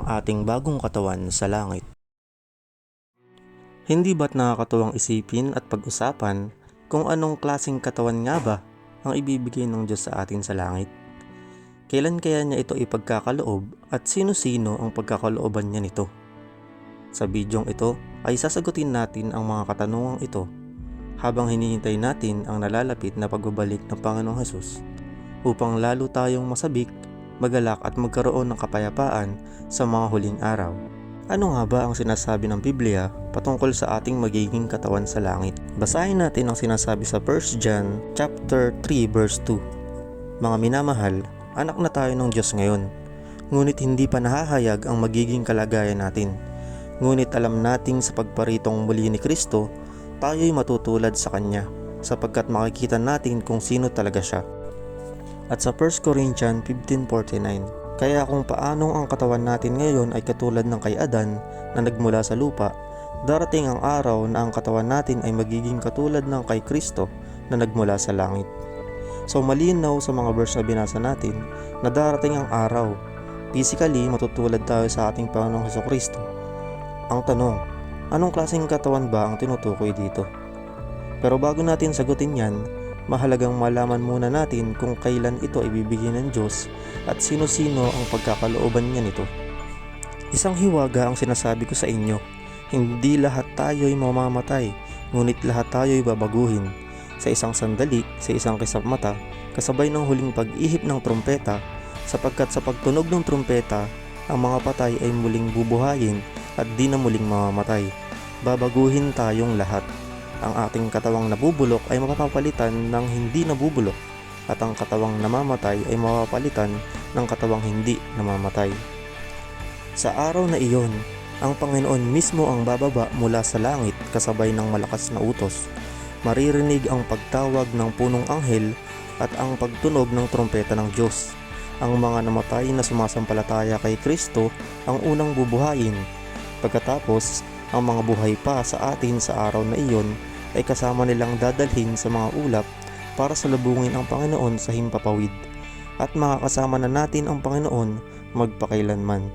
ang ating bagong katawan sa langit. Hindi ba't nakakatuwang isipin at pag-usapan kung anong klaseng katawan nga ba ang ibibigay ng Diyos sa atin sa langit? Kailan kaya niya ito ipagkakaloob at sino-sino ang pagkakalooban niya nito? Sa bidyong ito ay sasagutin natin ang mga katanungang ito habang hinihintay natin ang nalalapit na pagbabalik ng Panginoong Hesus upang lalo tayong masabik, magalak at magkaroon ng kapayapaan sa mga huling araw. Ano nga ba ang sinasabi ng Biblia patungkol sa ating magiging katawan sa langit? Basahin natin ang sinasabi sa 1 John chapter 3 verse 2. Mga minamahal, anak na tayo ng Diyos ngayon. Ngunit hindi pa nahahayag ang magiging kalagayan natin. Ngunit alam nating sa pagparitong muli ni Kristo, tayo'y matutulad sa Kanya sapagkat makikita natin kung sino talaga siya. At sa 1 Corinthians 15.49, kaya kung paanong ang katawan natin ngayon ay katulad ng kay Adan na nagmula sa lupa, darating ang araw na ang katawan natin ay magiging katulad ng kay Kristo na nagmula sa langit. So malinaw sa mga verse na binasa natin na darating ang araw. Physically, matutulad tayo sa ating Panginoong Heso Kristo. Ang tanong, anong klaseng katawan ba ang tinutukoy dito? Pero bago natin sagutin yan, mahalagang malaman muna natin kung kailan ito ibibigay ng Diyos at sino-sino ang pagkakalooban niya nito. Isang hiwaga ang sinasabi ko sa inyo, hindi lahat tayo'y mamamatay, ngunit lahat tayo'y babaguhin. Sa isang sandali, sa isang kisap mata, kasabay ng huling pag-ihip ng trumpeta, sapagkat sa pagtunog ng trumpeta, ang mga patay ay muling bubuhayin at di na muling mamamatay. Babaguhin tayong lahat ang ating katawang nabubulok ay mapapalitan ng hindi nabubulok at ang katawang namamatay ay mapapalitan ng katawang hindi namamatay. Sa araw na iyon, ang Panginoon mismo ang bababa mula sa langit kasabay ng malakas na utos. Maririnig ang pagtawag ng punong anghel at ang pagtunog ng trompeta ng Diyos. Ang mga namatay na sumasampalataya kay Kristo ang unang bubuhayin. Pagkatapos, ang mga buhay pa sa atin sa araw na iyon ay kasama nilang dadalhin sa mga ulap para salubungin ang Panginoon sa himpapawid at makakasama na natin ang Panginoon magpakailanman.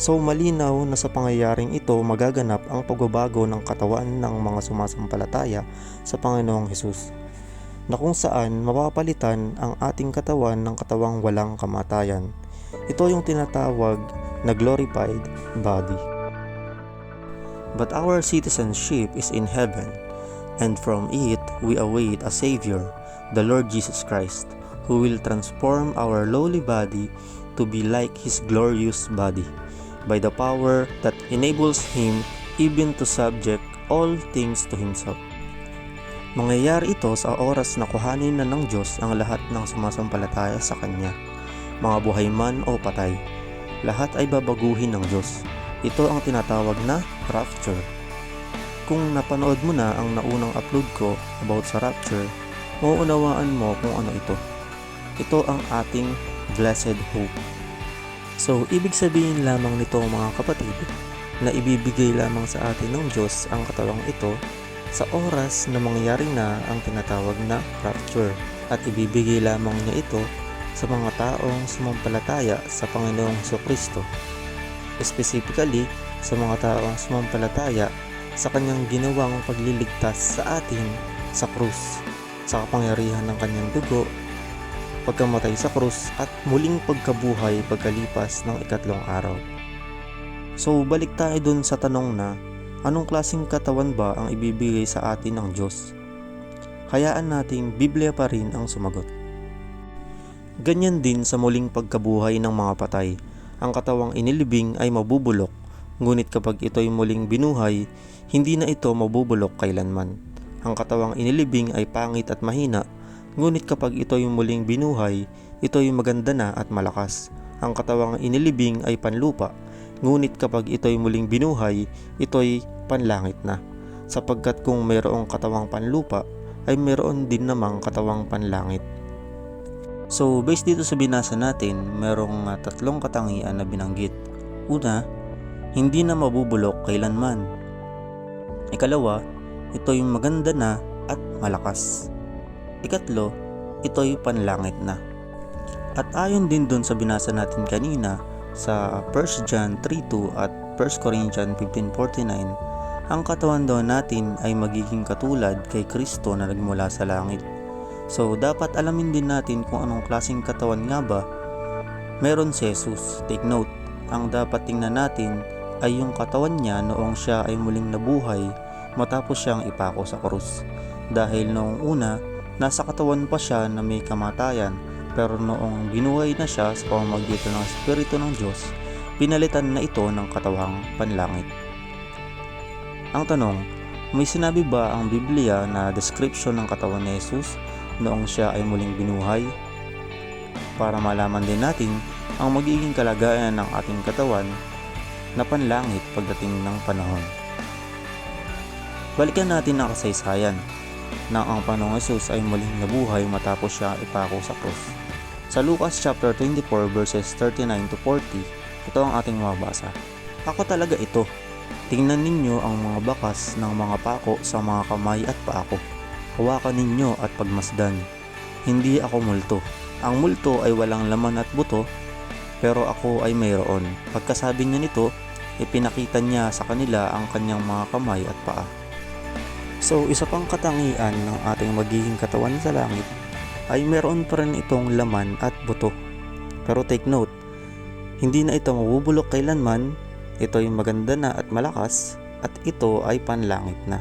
So malinaw na sa pangyayaring ito magaganap ang pagbabago ng katawan ng mga sumasampalataya sa Panginoong Hesus na kung saan mapapalitan ang ating katawan ng katawang walang kamatayan. Ito yung tinatawag na glorified body. But our citizenship is in heaven, and from it we await a Savior, the Lord Jesus Christ, who will transform our lowly body to be like His glorious body, by the power that enables Him even to subject all things to Himself. Mangyayari ito sa oras na kuhanin na ng Diyos ang lahat ng sumasampalataya sa Kanya, mga buhay man o patay. Lahat ay babaguhin ng Diyos. Ito ang tinatawag na rapture. Kung napanood mo na ang naunang upload ko about sa rapture, mauunawaan mo kung ano ito. Ito ang ating blessed hope. So, ibig sabihin lamang nito mga kapatid, na ibibigay lamang sa atin ng Diyos ang katawang ito sa oras na mangyari na ang tinatawag na rapture at ibibigay lamang niya ito sa mga taong sumampalataya sa Panginoong Kristo. Specifically, sa mga taong sumampalataya sa kanyang ginawang pagliligtas sa atin sa krus, sa kapangyarihan ng kanyang dugo, pagkamatay sa krus at muling pagkabuhay pagkalipas ng ikatlong araw. So balik tayo dun sa tanong na anong klaseng katawan ba ang ibibigay sa atin ng Diyos? Hayaan nating Biblia pa rin ang sumagot. Ganyan din sa muling pagkabuhay ng mga patay, ang katawang inilibing ay mabubulok, ngunit kapag ito'y muling binuhay, hindi na ito mabubulok kailanman. Ang katawang inilibing ay pangit at mahina, ngunit kapag ito'y muling binuhay, ito'y maganda na at malakas. Ang katawang inilibing ay panlupa, ngunit kapag ito'y muling binuhay, ito'y panlangit na. Sapagkat kung mayroong katawang panlupa, ay mayroon din namang katawang panlangit. So, based dito sa binasa natin, merong uh, tatlong katangian na binanggit. Una, hindi na mabubulok kailanman. Ikalawa, ito'y maganda na at malakas. Ikatlo, ito'y panlangit na. At ayon din dun sa binasa natin kanina, sa 1 John 3.2 at 1 Corinthians 15.49, ang katawan daw natin ay magiging katulad kay Kristo na nagmula sa langit. So, dapat alamin din natin kung anong klaseng katawan nga ba meron si Jesus. Take note, ang dapat tingnan natin ay yung katawan niya noong siya ay muling nabuhay matapos siyang ipako sa krus. Dahil noong una, nasa katawan pa siya na may kamatayan pero noong binuhay na siya sa pamamagitan ng Espiritu ng Diyos, pinalitan na ito ng katawang panlangit. Ang tanong, may sinabi ba ang Biblia na description ng katawan ni Jesus noong siya ay muling binuhay? Para malaman din natin ang magiging kalagayan ng ating katawan na panlangit pagdating ng panahon. Balikan natin ang kasaysayan na ang Panginoong Jesus ay muling nabuhay matapos siya ipako sa krus. Sa Lucas chapter 24 verses 39 to 40, ito ang ating mababasa. Ako talaga ito. Tingnan ninyo ang mga bakas ng mga pako sa mga kamay at paa ko. Hawakan ninyo at pagmasdan. Hindi ako multo. Ang multo ay walang laman at buto, pero ako ay mayroon. Pagkasabi niya nito, ipinakita niya sa kanila ang kanyang mga kamay at paa. So, isa pang katangian ng ating magiging katawan sa langit ay meron pa rin itong laman at buto. Pero take note, hindi na ito mabubulok kailanman, ito ay maganda na at malakas, at ito ay panlangit na.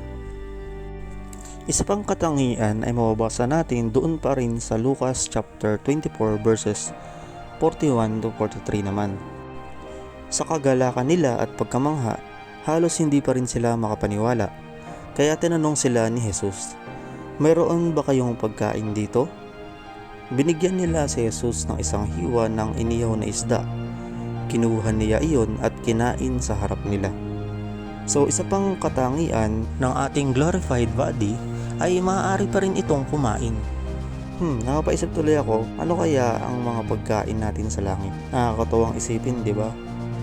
Isa pang katangian ay mababasa natin doon pa rin sa Lucas chapter 24 verses 41 to 43 naman. Sa kagalakan nila at pagkamangha, halos hindi pa rin sila makapaniwala. Kaya tinanong sila ni Jesus, Mayroon ba kayong pagkain dito? Binigyan nila si Jesus ng isang hiwa ng inihaw na isda. Kinuha niya iyon at kinain sa harap nila. So isa pang katangian ng ating glorified body ay maaari pa rin itong kumain. Hmm, nakapaisip tuloy ako, ano kaya ang mga pagkain natin sa langit? Nakakatuwang isipin, di ba?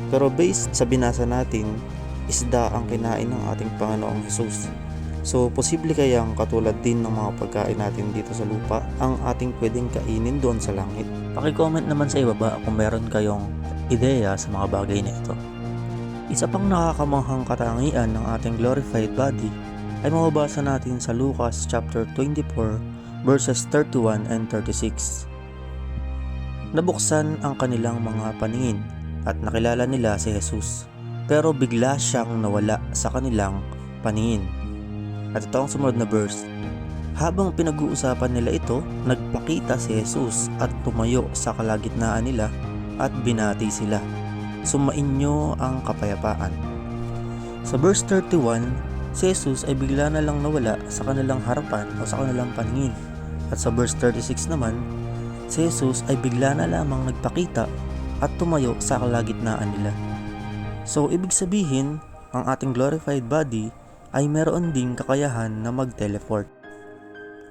Pero based sa binasa natin, isda ang kinain ng ating Panginoong Jesus. So, posible kayang katulad din ng mga pagkain natin dito sa lupa ang ating pwedeng kainin doon sa langit? Paki-comment naman sa ibaba kung meron kayong ideya sa mga bagay na ito. Isa pang nakakamanghang katangian ng ating glorified body ay mababasa natin sa Lucas chapter 24 verses 31 and 36. Nabuksan ang kanilang mga paningin at nakilala nila si Jesus pero bigla siyang nawala sa kanilang paningin. At ito ang sumunod na verse. Habang pinag-uusapan nila ito, nagpakita si Jesus at tumayo sa kalagitnaan nila at binati sila. Sumainyo ang kapayapaan. Sa verse 31, si Jesus ay bigla na lang nawala sa kanilang harapan o sa kanilang paningin. At sa verse 36 naman, si Jesus ay bigla na lamang nagpakita at tumayo sa kalagitnaan nila. So, ibig sabihin, ang ating glorified body ay meron ding kakayahan na mag-teleport.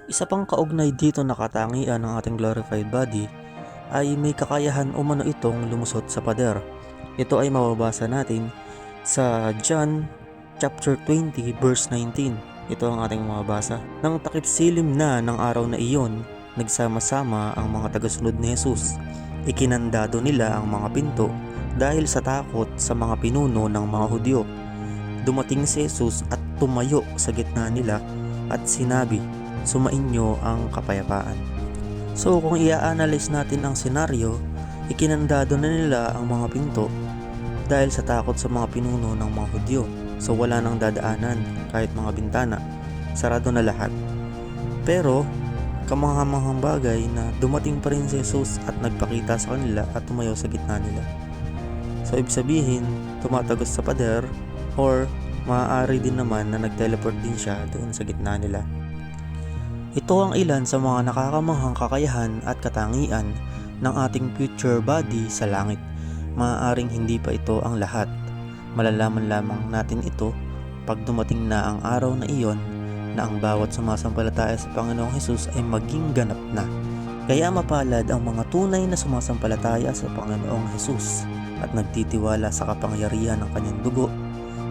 Isa pang kaugnay dito na katangian ng ating glorified body ay may kakayahan umano itong lumusot sa pader. Ito ay mababasa natin sa John chapter 20 verse 19. Ito ang ating mababasa. Nang takip silim na ng araw na iyon, nagsama-sama ang mga tagasunod ni Jesus. Ikinandado nila ang mga pinto dahil sa takot sa mga pinuno ng mga Hudyo. Dumating si Jesus at tumayo sa gitna nila at sinabi, Sumainyo ang kapayapaan. So kung i-analyze natin ang senaryo, ikinandado na nila ang mga pinto dahil sa takot sa mga pinuno ng mga Hudyo. So wala nang dadaanan kahit mga bintana. Sarado na lahat. Pero kamanghamanghang bagay na dumating pa rin si Jesus at nagpakita sa kanila at tumayo sa gitna nila. So ibig sabihin, tumatagos sa pader or maaari din naman na nag-teleport din siya doon sa gitna nila. Ito ang ilan sa mga nakakamanghang kakayahan at katangian ng ating future body sa langit. Maaaring hindi pa ito ang lahat. Malalaman lamang natin ito pag dumating na ang araw na iyon na ang bawat sumasampalataya sa Panginoong Hesus ay maging ganap na. Kaya mapalad ang mga tunay na sumasampalataya sa Panginoong Hesus at nagtitiwala sa kapangyarihan ng kanyang dugo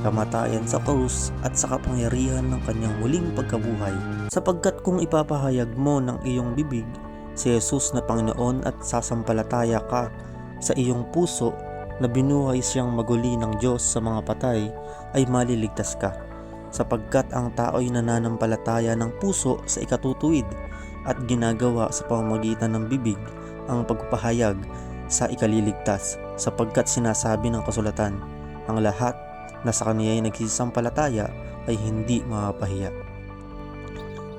kamatayan sa krus at sa kapangyarihan ng kanyang muling pagkabuhay. Sapagkat kung ipapahayag mo ng iyong bibig si Jesus na Panginoon at sasampalataya ka sa iyong puso na binuhay siyang maguli ng Diyos sa mga patay ay maliligtas ka sapagkat ang tao'y nananampalataya ng puso sa ikatutuwid at ginagawa sa pamamagitan ng bibig ang pagpapahayag sa ikaliligtas sapagkat sinasabi ng kasulatan ang lahat na sa kaniya ay nagsisampalataya ay hindi mapapahiya.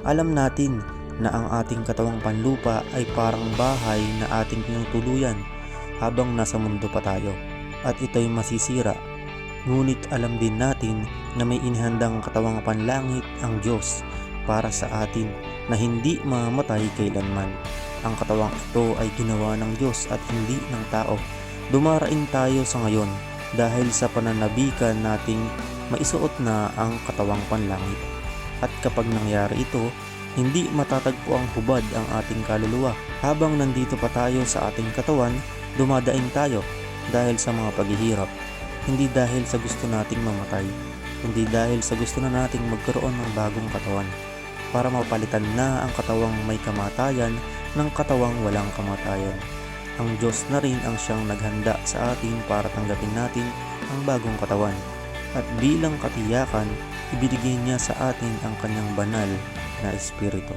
Alam natin na ang ating katawang panlupa ay parang bahay na ating tinutuluyan habang nasa mundo pa tayo at ito'y masisira. Ngunit alam din natin na may inihandang katawang panlangit ang Diyos para sa atin na hindi mamamatay kailanman. Ang katawang ito ay ginawa ng Diyos at hindi ng tao. Dumaraing tayo sa ngayon dahil sa pananabikan nating maisuot na ang katawang panlangit. At kapag nangyari ito, hindi matatagpo ang hubad ang ating kaluluwa. Habang nandito pa tayo sa ating katawan, dumadaing tayo dahil sa mga paghihirap. Hindi dahil sa gusto nating mamatay, kundi dahil sa gusto na nating magkaroon ng bagong katawan para mapalitan na ang katawang may kamatayan ng katawang walang kamatayan. Ang Diyos na rin ang siyang naghanda sa atin para tanggapin natin ang bagong katawan. At bilang katiyakan, ibinigay niya sa atin ang kanyang banal na Espiritu.